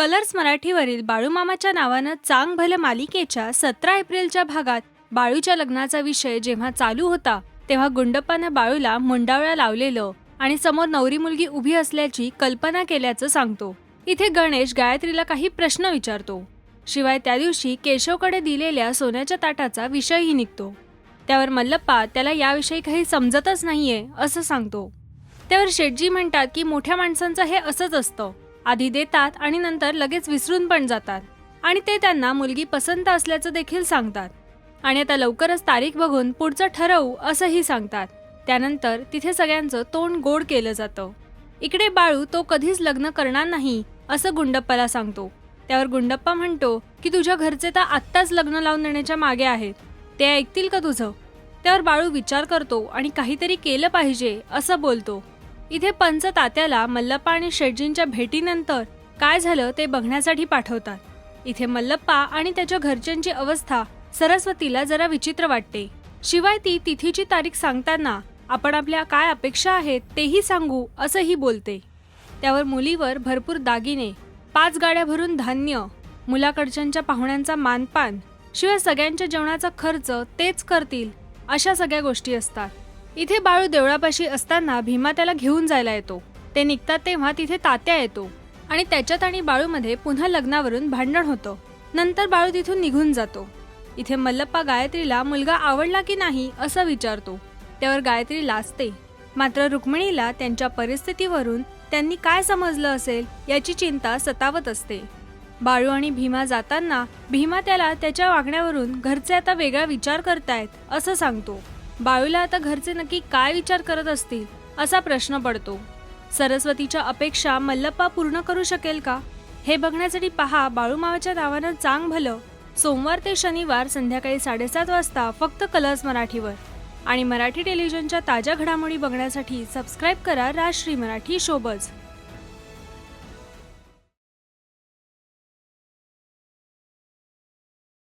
Colours मराठीवरील बाळूमामाच्या नावानं चांग भलं मालिकेच्या सतरा एप्रिलच्या भागात बाळूच्या लग्नाचा विषय जेव्हा चालू होता तेव्हा गुंडप्पानं बाळूला मुंडावळा लावलेलं आणि समोर नवरी मुलगी उभी असल्याची कल्पना केल्याचं सांगतो. इथे गणेश गायत्रीला काही प्रश्न विचारतो. शिवाय त्या दिवशी केशवकडे दिलेल्या सोन्याच्या ताटाचा विषयही निघतो. त्यावर मल्लप्पा त्याला याविषयी काही समजतच नाहीये असं सांगतो. त्यावर शेटजी म्हणतात की मोठ्या माणसांचं हे असंच असतं. आधी देतात आणि नंतर लगेच विसरून पण जातात. आणि ते त्यांना मुलगी पसंत असल्याचं देखील सांगतात. आणि आता लवकरच तारीख बघून पुढचं ठरवू असंही सांगतात. त्यानंतर तिथे सगळ्यांचं तोंड गोड केलं जातं. इकडे बाळू तो कधीच लग्न करणार नाही असं गुंडप्पाला सांगतो. त्यावर गुंडप्पा म्हणतो की तुझ्या घरचे तर आत्ताच लग्न लावून देण्याच्या मागे आहेत. ते ऐकतील का तुझं? त्यावर बाळू विचार करतो आणि काहीतरी केलं पाहिजे असं बोलतो. इथे पंच तात्याला मल्लप्पा आणि शेटजींच्या भेटीनंतर काय झालं ते बघण्यासाठी पाठवतात. इथे मल्लप्पा आणि त्याच्या घरच्यांची अवस्था सरस्वतीला जरा विचित्र वाटते. शिवाय ती तिथीची तारीख सांगताना आपण आपल्या काय अपेक्षा आहेत तेही सांगू असंही बोलते. त्यावर मुलीवर भरपूर दागिने पाच गाड्या भरून धान्य मुलाकडच्यांच्या पाहुण्यांचा मानपान शिवाय सगळ्यांच्या जेवणाचा खर्च तेच करतील अशा सगळ्या गोष्टी असतात. इथे बाळू देवळापाशी असताना भीमा त्याला घेऊन जायला येतो. ते निघतात तेव्हा तिथे तात्या येतो. आणि त्याच्यात आणि बाळूमध्ये पुन्हा लग्नावरून भांडण होतं. नंतर बाळू तिथून निघून जातो. इथे मल्लप्पा गायत्रीला मुलगा आवडला की नाही असं विचारतो. त्यावर गायत्री लाजते. मात्र रुक्मिणीला त्यांच्या परिस्थितीवरून त्यांनी काय समजलं असेल याची चिंता सतावत असते. बाळू आणि भीमा जाताना भीमा त्याला त्याच्या वागण्यावरून घरचे आता वेगळा विचार करतायत असं सांगतो. बाळूला आता घरचे नक्की काय विचार करत असतील असा प्रश्न पडतो. सरस्वतीच्या अपेक्षा मल्लप्पा पूर्ण करू शकेल का? हे बघण्यासाठी पहा बाळूमावाच्या नावानं चांग भलं. सोमवार ते शनिवार संध्याकाळी साडेसात वाजता फक्त कलर्स मराठीवर. आणि मराठी टेलिव्हिजनच्या ताज्या घडामोडी बघण्यासाठी सबस्क्राईब करा राजश्री मराठी शोबज.